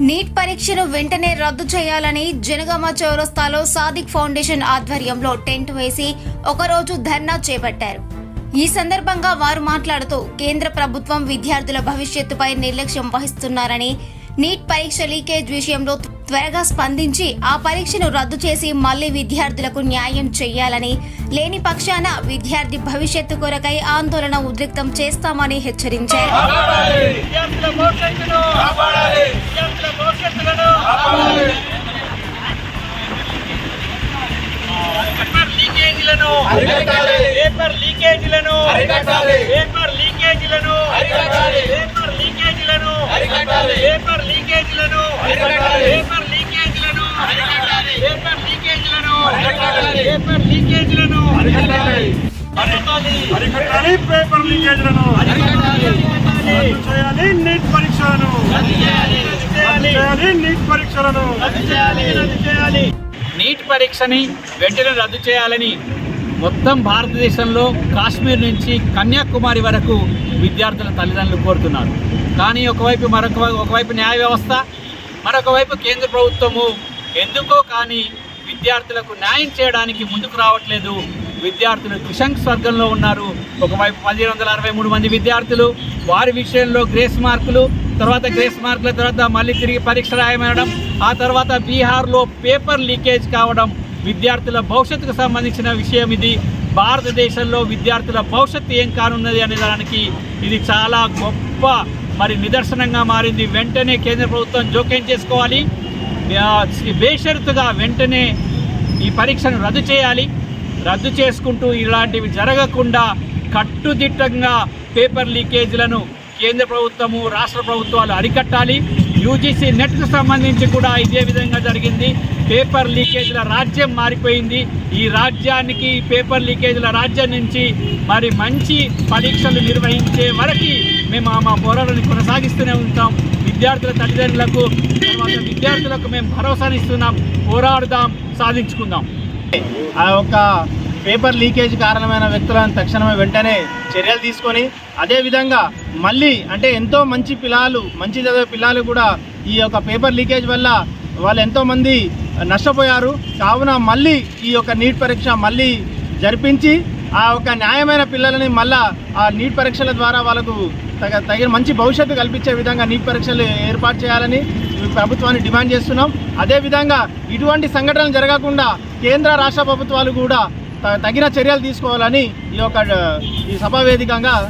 Neat పరీక్షను వెంటనే రద్దు చేయాలని జనగామ చౌరస్తాలో సాదిక్ ఫౌండేషన్ ఆధ్వర్యంలో టెంట్ వేసి ఒకరోజు ధర్నా చేపట్టారు. ఈ సందర్భంగా వారు మాట్లాడుతూ కేంద్ర ప్రభుత్వం విద్యార్థుల భవిష్యత్తుపై నిర్లక్ష్యం వహిస్తున్నారని నీట్ పరీక్ష లీకేజ్ విషయంలో త్వరగా స్పందించి ఆ పరీక్షను రద్దు చేసి మళ్ళీ విద్యార్థులకు న్యాయం చేయాలని లేని పక్షాన విద్యార్థి భవిష్యత్తు కొరకై ఆందోళన ఉద్రిక్తం చేస్తామని హెచ్చరించారు. లీకేజీలను అరికట్టాలి. పేపర్ లీకేజీలను అరికట్టాలి. పేపర్ లీకేజీలను అరికట్టాలి. పేపర్ లీకేజీలను అరికట్టాలి. పేపర్ లీకేజీలను అరికట్టాలి. పేపర్ లీకేజీలను అరికట్టాలి. పేపర్ లీకేజీలను అరికట్టాలి. పేపర్ లీకేజీలను అరికట్టాలి. అరికట్టాలి. పేపర్ లీకేజీలను అరికట్టాలి. చేయాలి. నీట్ పరీక్షలను. చేయాలి. నీట్ పరీక్షలను. చేయాలి. చేయాలి. నీట్ పరీక్షని వెంటనే రద్దు చేయాలని మొత్తం భారతదేశంలో కాశ్మీర్ నుంచి కన్యాకుమారి వరకు విద్యార్థుల తల్లిదండ్రులు కోరుతున్నారు. కానీ ఒకవైపు మరొక ఒకవైపు న్యాయ వ్యవస్థ మరొక వైపు కేంద్ర ప్రభుత్వము ఎందుకో కానీ విద్యార్థులకు న్యాయం చేయడానికి ముందుకు రావట్లేదు. విద్యార్థులు కుశంక్ స్వర్గంలో ఉన్నారు. ఒకవైపు పదిహేను వందల అరవై మూడు మంది విద్యార్థులు వారి విషయంలో గ్రేస్ మార్కులు తర్వాత గ్రేస్ మార్కుల తర్వాత మళ్ళీ తిరిగి పరీక్ష రాయమనడం ఆ తర్వాత బీహార్లో పేపర్ లీకేజ్ కావడం విద్యార్థుల భవిష్యత్తుకు సంబంధించిన విషయం ఇది. భారతదేశంలో విద్యార్థుల భవిష్యత్తు ఏం కానున్నది అనే దానికి ఇది చాలా గొప్ప మరి నిదర్శనంగా మారింది. వెంటనే కేంద్ర ప్రభుత్వం జోక్యం చేసుకోవాలి. బేషరతుగా వెంటనే ఈ పరీక్షను రద్దు చేయాలి. రద్దు చేసుకుంటూ ఇలాంటివి జరగకుండా కట్టుదిట్టంగా పేపర్ లీకేజీలను కేంద్ర ప్రభుత్వము రాష్ట్ర ప్రభుత్వాలు అరికట్టాలి. యూజీసీ నెట్కు సంబంధించి కూడా ఇదే విధంగా జరిగింది. పేపర్ లీకేజీల రాజ్యం మారిపోయింది. ఈ రాజ్యానికి పేపర్ లీకేజీల రాజ్యం నుంచి మరి మంచి పరీక్షలు నిర్వహించే వరకు మేము ఆ మా పోరాటాన్ని కొనసాగిస్తూనే ఉంటాం. విద్యార్థుల తల్లిదండ్రులకు తర్వాత విద్యార్థులకు మేము భరోసానిస్తున్నాం. పోరాడుదాం సాధించుకుందాం. ఆ యొక్క పేపర్ లీకేజ్ కారణమైన వ్యక్తులను తక్షణమే వెంటనే చర్యలు తీసుకొని అదేవిధంగా మళ్ళీ అంటే ఎంతో మంచి పిల్లలు మంచి చదివే పిల్లలు కూడా ఈ యొక్క పేపర్ లీకేజ్ వల్ల వాళ్ళు ఎంతోమంది నష్టపోయారు. కావున మళ్ళీ ఈ యొక్క నీట్ పరీక్ష మళ్ళీ జరిపించి ఆ యొక్క న్యాయమైన పిల్లలని మళ్ళా ఆ నీట్ పరీక్షల ద్వారా వాళ్ళకు తగ తగిన మంచి భవిష్యత్తు కల్పించే విధంగా నీట్ పరీక్షలు ఏర్పాటు చేయాలని ప్రభుత్వాన్ని డిమాండ్ చేస్తున్నాం. అదేవిధంగా ఇటువంటి సంఘటనలు జరగకుండా కేంద్ర రాష్ట్ర ప్రభుత్వాలు కూడా తగిన చర్యలు తీసుకోవాలని ఈ యొక్క ఈ సభా వేదికగా